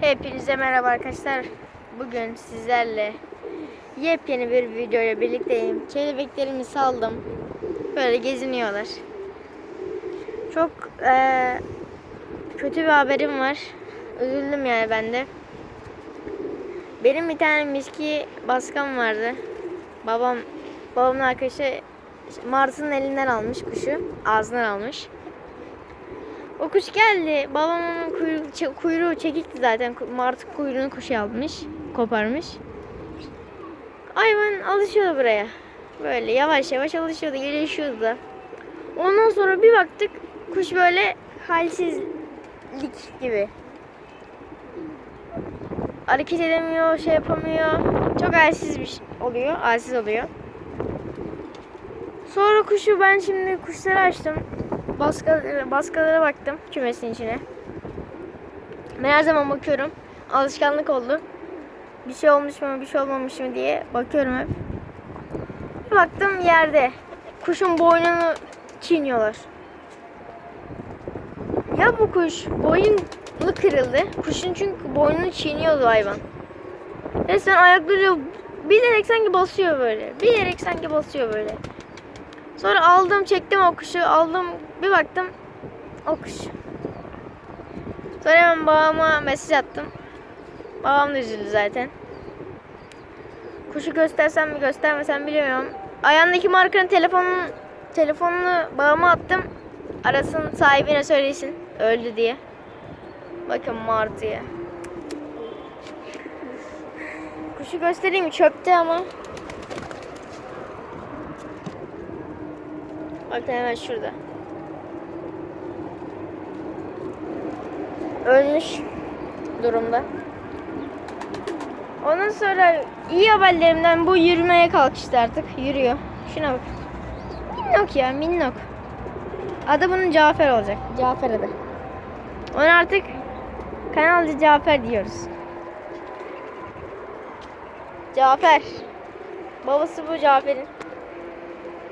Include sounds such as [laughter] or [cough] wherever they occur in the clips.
Hepinize merhaba arkadaşlar. Bugün sizlerle yepyeni bir videoyla birlikteyim. Kelebeklerimi saldım. Böyle geziniyorlar. Çok eee, kötü bir haberim var. Üzüldüm yani ben de. Benim bir tane miski baskam vardı. Babam babamın arkadaşı Mars'ın elinden almış kuşu. Ağzından almış. O kuş geldi. Babam onun kuyruğu, kuyruğu çekikti zaten. Martı kuyruğunu kuş almış. Koparmış. Hayvan alışıyordu buraya. Böyle yavaş yavaş alışıyordu. Gelişiyordu da. Ondan sonra bir baktık kuş böyle halsizlik gibi. Hareket edemiyor, şey yapamıyor. Çok halsiz bir şey oluyor. Halsiz oluyor. Sonra kuşu ben şimdi kuşları açtım. Baskalara, baskalara baktım kümesin içine. Ben her zaman bakıyorum. Alışkanlık oldu. Bir şey olmuş mu, bir şey olmamış mı diye bakıyorum hep. Baktım yerde. Kuşun boynunu çiğniyorlar. Ya bu kuş boynu kırıldı. Kuşun çünkü boynunu çiğniyordu hayvan. Resmen ayakları bilerek sanki basıyor böyle. Bilerek sanki basıyor böyle. Sonra aldım çektim o kuşu aldım bir baktım o kuş. Sonra hemen babama mesaj attım. Babam da üzüldü zaten. Kuşu göstersem mi göstermesem bilmiyorum. Ayağındaki markanın telefonunu telefonunu babama attım. Arasın sahibine söylesin öldü diye. Bakın martıya. Kuşu göstereyim? Çöpte ama. Bakın hemen şurada. Ölmüş durumda. Ondan sonra iyi haberlerimden bu yürümeye kalkıştı artık. Yürüyor. Şuna bak. Minnok ya minnok. Adı bunun Cafer olacak. Cafer adı. Ona artık kanalcı Cafer diyoruz. Cafer. Babası bu Cafer'in.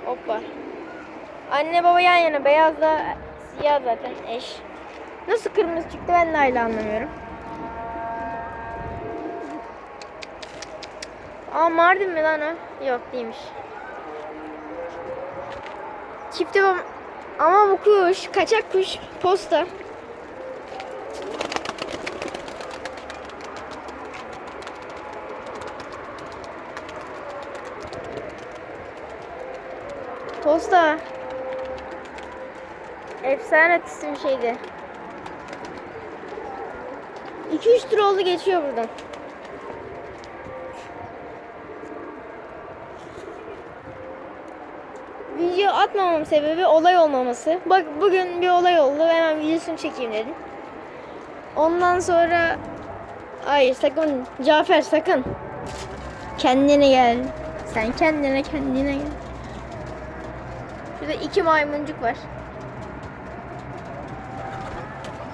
Hoppa. Anne baba yan yana. Beyaz da siyah zaten eş. Nasıl kırmızı çıktı ben de hala anlamıyorum. Aa Mardin mi lan o? Yok değilmiş. Çifte bab- ama bu kuş kaçak kuş posta. Posta. Efsane bir şeydi. 2-3 tur oldu geçiyor buradan. Video atmamam sebebi olay olmaması. Bak bugün bir olay oldu hemen videosunu çekeyim dedim. Ondan sonra Hayır sakın Cafer sakın. Kendine gel. Sen kendine kendine gel. Şurada iki maymuncuk var.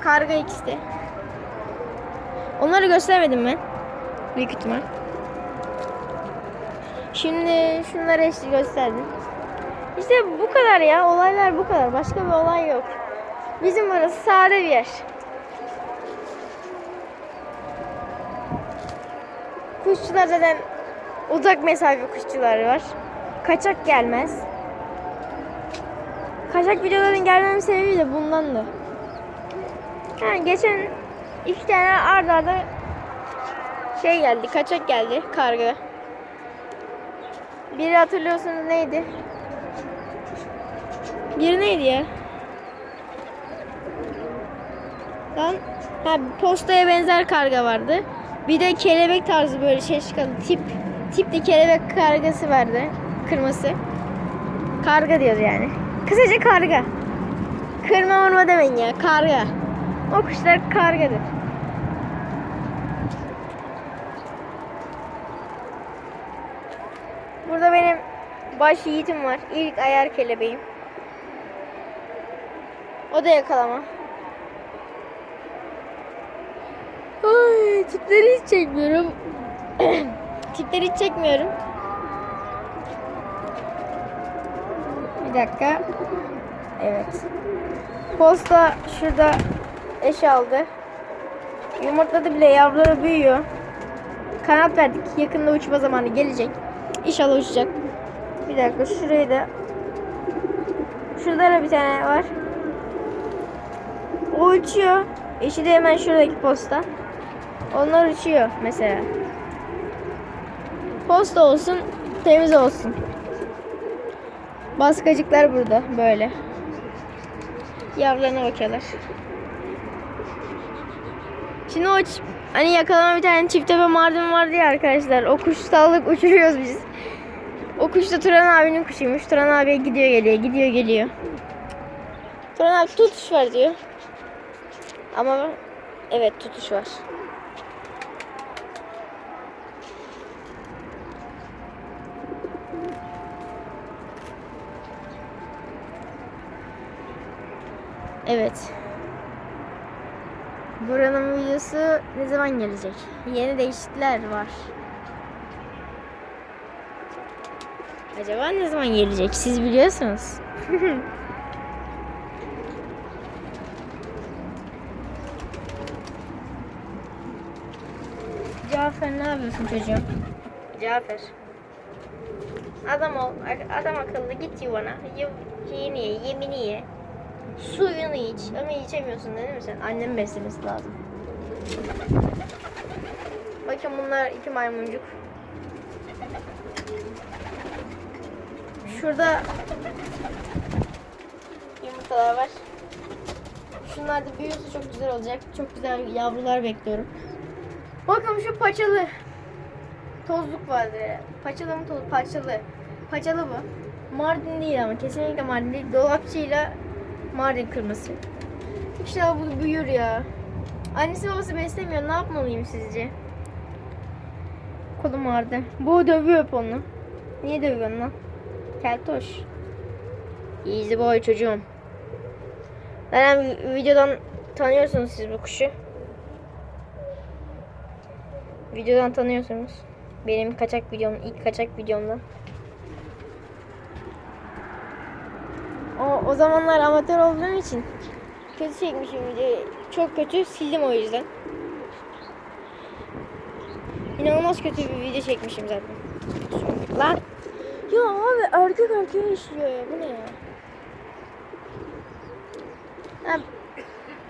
Karga ikisi. Onları göstermedim ben. Büyük ihtimal. Şimdi şunları işte gösterdim. İşte bu kadar ya. Olaylar bu kadar. Başka bir olay yok. Bizim burası sade bir yer. Kuşçular zaten uzak mesafe kuşçuları var. Kaçak gelmez. Kaçak videoların gelmemin sebebi de bundandı. Ha, geçen iki tane arda arda şey geldi, kaçak geldi karga. Biri hatırlıyorsunuz neydi? Biri neydi ya? Lan ha, postaya benzer karga vardı. Bir de kelebek tarzı böyle şey tip tipli kelebek kargası vardı. Kırması. Karga diyoruz yani. Kısaca karga. Kırma vurma demeyin ya. Karga. O kuşlar kargadır. Burada benim baş yiğitim var. İlk ayar kelebeğim. O da yakalama. Ay, tipleri hiç çekmiyorum. [clears throat] tipleri hiç çekmiyorum. Bir dakika. Evet. Posta şurada eş aldı. Yumurtladı bile yavruları büyüyor. Kanat verdik. Yakında uçma zamanı gelecek. İnşallah uçacak. Bir dakika şurayı da Şurada da bir tane var. O uçuyor. Eşi de hemen şuradaki posta. Onlar uçuyor mesela. Posta olsun, temiz olsun. Baskacıklar burada böyle. Yavrularına bakıyorlar. Şimdi o hani yakalama bir tane çift tepe mardin vardı ya arkadaşlar. O kuş sallık uçuruyoruz biz. O kuş da Turan abinin kuşuymuş. Turan abiye gidiyor geliyor, gidiyor geliyor. Turan abi tutuş var diyor. Ama evet tutuş var. Evet. Buranın videosu ne zaman gelecek? Yeni değişiklikler var. Acaba ne zaman gelecek? Siz biliyorsunuz. [laughs] Cafer ne yapıyorsun çocuğum? Cafer. Adam ol, adam akıllı git yuvana. Yu, şeyini ye, yemini ye. Suyunu iç. Ama içemiyorsun değil mi sen? Annem beslemesi lazım. Bakın bunlar iki maymuncuk. Şurada yumurtalar var. Şunlar da büyürse çok güzel olacak. Çok güzel yavrular bekliyorum. Bakın şu paçalı. Tozluk vardı. Paçalı mı toz? Paçalı. Paçalı bu. Mardin değil ama kesinlikle Mardin değil. Dolapçıyla Mardin kırması. İşte bu büyür ya. Annesi babası beslemiyor. Ne yapmalıyım sizce? Kolum ağrıdı. Bu dövüyor onu. Niye dövüyorsun lan? Keltoş. Easy boy çocuğum. Zaten vi- videodan tanıyorsunuz siz bu kuşu. Videodan tanıyorsunuz. Benim kaçak videom, ilk kaçak videomdan. O, zamanlar amatör olduğum için kötü çekmişim videoyu. Çok kötü sildim o yüzden. İnanılmaz kötü bir video çekmişim zaten. Lan. Ya abi erkek erkeğe işliyor ya. Bu ne ya? Ha,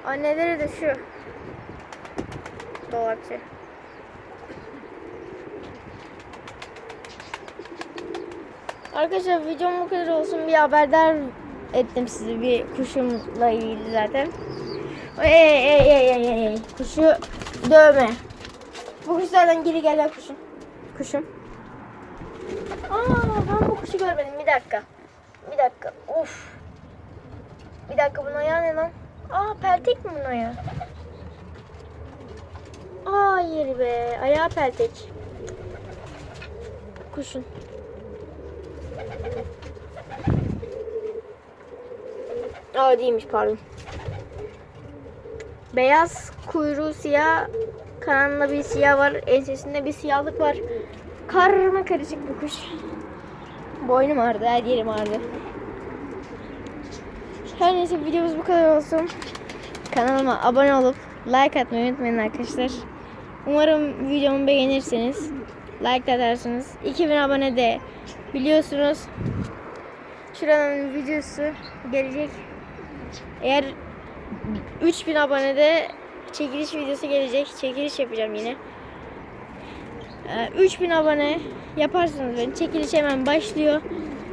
anneleri de şu. Dolapçı. Arkadaşlar videom bu kadar olsun. Bir haberdar ettim sizi bir kuşumla ilgili zaten. Ey ey ey ey ey ey. Kuşu dövme. Bu kuşlardan geri gelen kuşum. Kuşum. Aa ben bu kuşu görmedim. Bir dakika. Bir dakika. Of. Bir dakika bunun ayağı ne lan? Aa peltek mi bunun ayağı? Hayır be. Ayağı peltek. Kuşun. Aa değilmiş pardon. Beyaz kuyruğu siyah. Kanalında bir siyah var. Ensesinde bir siyahlık var. Karma karışık bir kuş. Boynum ağrıdı. Her yerim ağrıdı. Her neyse videomuz bu kadar olsun. Kanalıma abone olup like atmayı unutmayın arkadaşlar. Umarım videomu beğenirsiniz. Like de atarsınız. 2000 abone de biliyorsunuz. Şuranın videosu gelecek. Eğer 3000 abonede çekiliş videosu gelecek. Çekiliş yapacağım yine. Ee, 3000 abone yaparsanız ben çekiliş hemen başlıyor.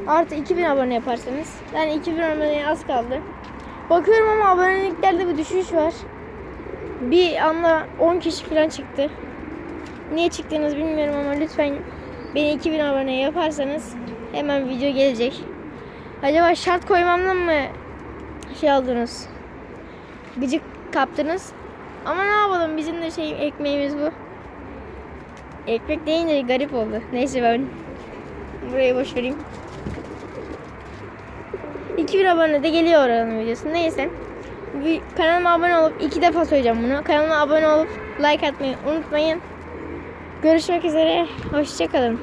Artı 2000 abone yaparsanız. Yani 2000 aboneye az kaldı. Bakıyorum ama aboneliklerde bir düşüş var. Bir anda 10 kişi falan çıktı. Niye çıktığınızı bilmiyorum ama lütfen beni 2000 abone yaparsanız hemen video gelecek. Acaba şart koymamdan mı şey aldınız? Gıcık kaptınız. Ama ne yapalım bizim de şey ekmeğimiz bu. Ekmek deyince garip oldu. Neyse ben burayı boş vereyim. 2000 abone de geliyor oranın videosu. Neyse. Bir kanalıma abone olup iki defa söyleyeceğim bunu. Kanalıma abone olup like atmayı unutmayın. Görüşmek üzere. Hoşçakalın.